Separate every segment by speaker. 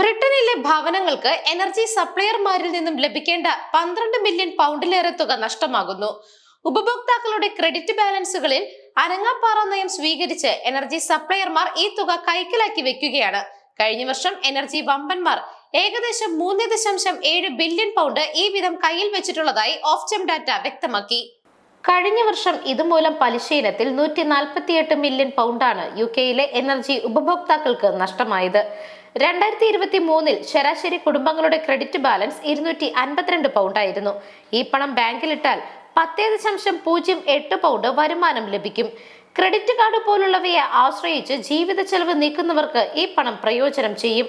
Speaker 1: ബ്രിട്ടനിലെ ഭവനങ്ങൾക്ക് എനർജി സപ്ലയർമാരിൽ നിന്നും ലഭിക്കേണ്ട പന്ത്രണ്ട് മില്യൺ പൗണ്ടിലേറെ തുക നഷ്ടമാകുന്നു. ഉപഭോക്താക്കളുടെ ക്രെഡിറ്റ് ബാലൻസുകളിൽ അനങ്ങാപ്പാറ നയം സ്വീകരിച്ച് എനർജി സപ്ലയർമാർ ഈ തുക കൈക്കലാക്കി വെക്കുകയാണ്. കഴിഞ്ഞ വർഷം എനർജി വമ്പന്മാർ ഏകദേശം മൂന്ന് ദശാംശം ഏഴ് ബില്യൺ പൗണ്ട് ഈ വിധം കയ്യിൽ വെച്ചിട്ടുള്ളതായി ഓഫ്ചം ഡാറ്റ വ്യക്തമാക്കി. കഴിഞ്ഞ വർഷം ഇതുമൂലം പലിശയിനത്തിൽ നൂറ്റി നാൽപ്പത്തിയെട്ട് മില്യൺ പൗണ്ടാണ് യു കെയിലെ എനർജി ഉപഭോക്താക്കൾക്ക് നഷ്ടമായത്. രണ്ടായിരത്തി ഇരുപത്തി മൂന്നിൽ ശരാശരി കുടുംബങ്ങളുടെ ക്രെഡിറ്റ് ബാലൻസ് ഇരുന്നൂറ്റി അൻപത്തിരണ്ട് പൗണ്ടായിരുന്നു ഈ പണം ബാങ്കിലിട്ടാൽ പത്തേ ദശാംശം പൂജ്യം എട്ട് പൗണ്ട് വരുമാനം ലഭിക്കും. ക്രെഡിറ്റ് കാർഡ് പോലുള്ളവയെ ആശ്രയിച്ച് ജീവിത ചെലവ് നീക്കുന്നവർക്ക് ഈ പണം പ്രയോജനം ചെയ്യും.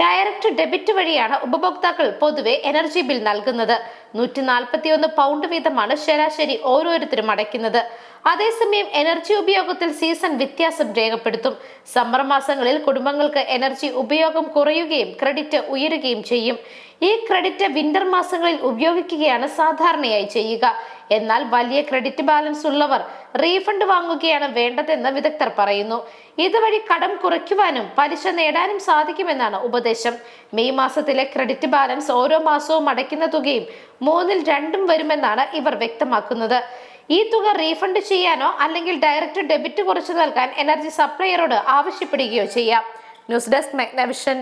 Speaker 1: ഡയറക്റ്റ് ഡെബിറ്റ് വഴിയാണ് ഉപഭോക്താക്കൾ പൊതുവെ എനർജി ബിൽ നൽകുന്നത്. നൂറ്റി നാൽപ്പത്തിയൊന്ന് പൗണ്ട് വീതമാണ് ശരാശരി ഓരോരുത്തരും അടയ്ക്കുന്നത്. അതേസമയം എനർജി ഉപയോഗത്തിൽ സീസൺ വ്യത്യാസം രേഖപ്പെടുത്തും. സമ്മർ മാസങ്ങളിൽ കുടുംബങ്ങൾക്ക് എനർജി ഉപയോഗം കുറയുകയും ക്രെഡിറ്റ് ഉയരുകയും ചെയ്യും. ഈ ക്രെഡിറ്റ് വിന്റർ മാസങ്ങളിൽ ഉപയോഗിക്കുകയാണ് സാധാരണയായി ചെയ്യുക. എന്നാൽ വലിയ ക്രെഡിറ്റ് ബാലൻസ് ഉള്ളവർ റീഫണ്ട് വാങ്ങുകയാണ് വേണ്ടതെന്ന് വിദഗ്ധർ പറയുന്നു. ഇതുവഴി കടം കുറയ്ക്കുവാനും പലിശ നേടാനും സാധിക്കുമെന്നാണ് ഉപദേശം. മെയ് മാസത്തിലെ ക്രെഡിറ്റ് ബാലൻസ് ഓരോ മാസവും അടയ്ക്കുന്ന തുകയും മൂന്നിൽ രണ്ടും വരുമെന്നാണ് ഇവർ വ്യക്തമാക്കുന്നത്. ഈ തുക റീഫണ്ട് ചെയ്യാനോ അല്ലെങ്കിൽ ഡയറക്റ്റ് ഡെബിറ്റ് കുറച്ചു നൽകാൻ എനർജി സപ്ലയറോട് ആവശ്യപ്പെടുകയോ ചെയ്യാം. News desk മെഗ്നവിഷൻ